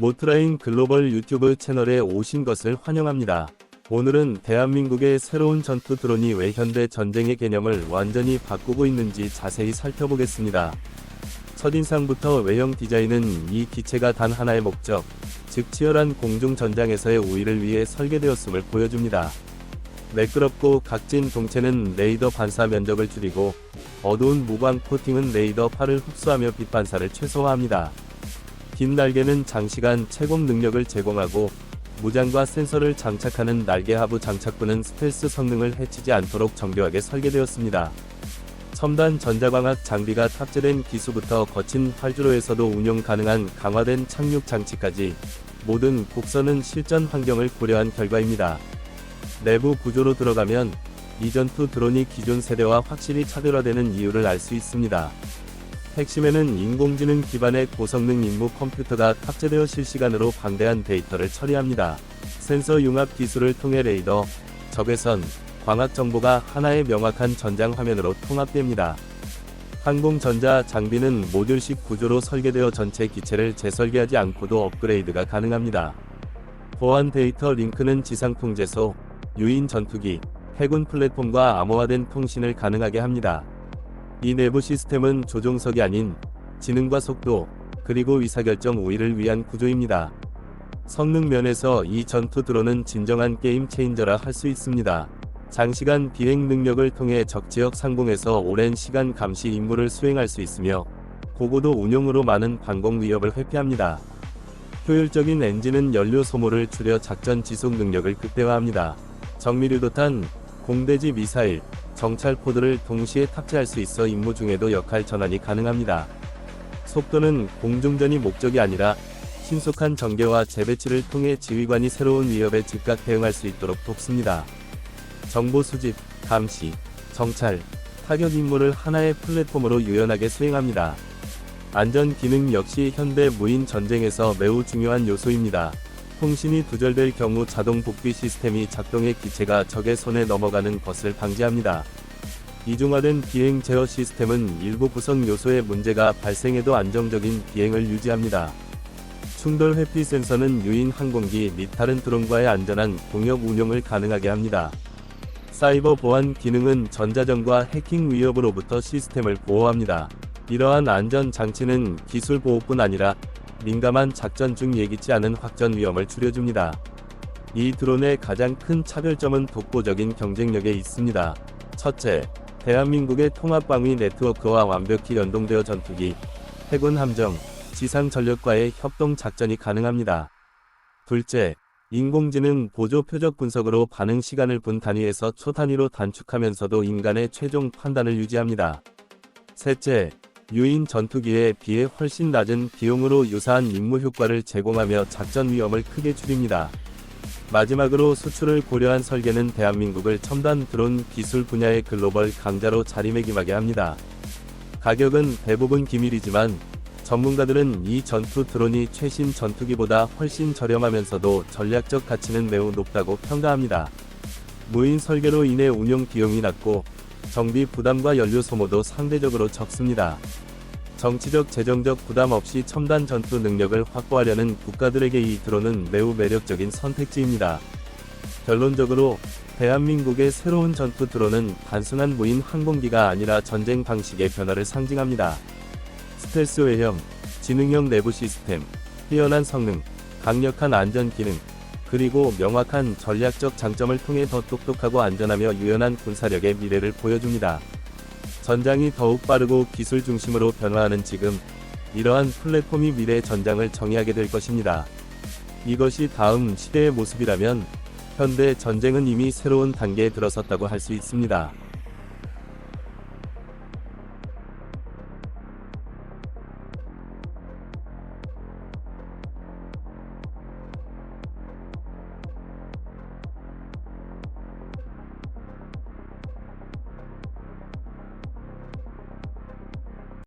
모트라인 글로벌 유튜브 채널에 오신 것을 환영합니다. 오늘은 대한민국의 새로운 전투 드론이 왜 현대 전쟁의 개념을 완전히 바꾸고 있는지 자세히 살펴보겠습니다. 첫인상부터 외형 디자인은 이 기체가 단 하나의 목적, 즉 치열한 공중 전장에서의 우위를 위해 설계되었음을 보여줍니다. 매끄럽고 각진 동체는 레이더 반사 면적을 줄이고 어두운 무광 코팅은 레이더 파를 흡수하며 빛 반사를 최소화합니다. 긴 날개는 장시간 채공 능력을 제공하고 무장과 센서를 장착하는 날개 하부 장착부는 스텔스 성능을 해치지 않도록 정교하게 설계되었습니다. 첨단 전자광학 장비가 탑재된 기수부터 거친 활주로에서도 운용 가능한 강화된 착륙 장치까지 모든 곡선은 실전 환경을 고려한 결과입니다. 내부 구조로 들어가면 이 전투 드론이 기존 세대와 확실히 차별화되는 이유를 알 수 있습니다. 핵심에는 인공지능 기반의 고성능 임무 컴퓨터가 탑재되어 실시간으로 방대한 데이터를 처리합니다. 센서 융합 기술을 통해 레이더, 적외선, 광학 정보가 하나의 명확한 전장 화면으로 통합됩니다. 항공전자 장비는 모듈식 구조로 설계되어 전체 기체를 재설계하지 않고도 업그레이드가 가능합니다. 보안 데이터 링크는 지상 통제소, 유인 전투기, 해군 플랫폼과 암호화된 통신을 가능하게 합니다. 이 내부 시스템은 조종석이 아닌 지능과 속도, 그리고 의사결정 우위를 위한 구조입니다. 성능 면에서 이 전투 드론은 진정한 게임 체인저라 할 수 있습니다. 장시간 비행 능력을 통해 적지역 상공에서 오랜 시간 감시 임무를 수행할 수 있으며 고고도 운용으로 많은 방공 위협을 회피합니다. 효율적인 엔진은 연료 소모를 줄여 작전 지속 능력을 극대화합니다. 정밀유도탄, 공대지 미사일, 정찰포드를 동시에 탑재할 수 있어 임무 중에도 역할 전환이 가능합니다. 속도는 공중전이 목적이 아니라 신속한 전개와 재배치를 통해 지휘관이 새로운 위협에 즉각 대응할 수 있도록 돕습니다. 정보 수집, 감시, 정찰, 타격 임무를 하나의 플랫폼으로 유연하게 수행합니다. 안전 기능 역시 현대 무인 전쟁에서 매우 중요한 요소입니다. 통신이 두절될 경우 자동 복귀 시스템이 작동해 기체가 적의 손에 넘어가는 것을 방지합니다. 이중화된 비행 제어 시스템은 일부 구성 요소의 문제가 발생해도 안정적인 비행을 유지합니다. 충돌 회피 센서는 유인 항공기 및 다른 드론과의 안전한 동역 운용을 가능하게 합니다. 사이버 보안 기능은 전자전과 해킹 위협으로부터 시스템을 보호합니다. 이러한 안전 장치는 기술 보호뿐 아니라 민감한 작전 중 예기치 않은 확전 위험을 줄여줍니다. 이 드론의 가장 큰 차별점은 독보적인 경쟁력에 있습니다. 첫째, 대한민국의 통합방위 네트워크와 완벽히 연동되어 전투기, 해군 함정, 지상 전력과의 협동 작전이 가능합니다. 둘째, 인공지능 보조 표적 분석으로 반응 시간을 분 단위에서 초 단위로 단축하면서도 인간의 최종 판단을 유지합니다. 셋째, 유인 전투기에 비해 훨씬 낮은 비용으로 유사한 임무 효과를 제공하며 작전 위험을 크게 줄입니다. 마지막으로 수출을 고려한 설계는 대한민국을 첨단 드론 기술 분야의 글로벌 강자로 자리매김하게 합니다. 가격은 대부분 기밀이지만 전문가들은 이 전투 드론이 최신 전투기보다 훨씬 저렴하면서도 전략적 가치는 매우 높다고 평가합니다. 무인 설계로 인해 운용 비용이 낮고 정비 부담과 연료 소모도 상대적으로 적습니다. 정치적 재정적 부담 없이 첨단 전투 능력을 확보하려는 국가들에게 이 드론은 매우 매력적인 선택지입니다. 결론적으로 대한민국의 새로운 전투 드론은 단순한 무인 항공기가 아니라 전쟁 방식의 변화를 상징합니다. 스텔스 외형, 지능형 내부 시스템, 뛰어난 성능, 강력한 안전 기능, 그리고 명확한 전략적 장점을 통해 더 똑똑하고 안전하며 유연한 군사력의 미래를 보여줍니다. 전장이 더욱 빠르고 기술 중심으로 변화하는 지금, 이러한 플랫폼이 미래의 전장을 정의하게 될 것입니다. 이것이 다음 시대의 모습이라면, 현대 전쟁은 이미 새로운 단계에 들어섰다고 할 수 있습니다.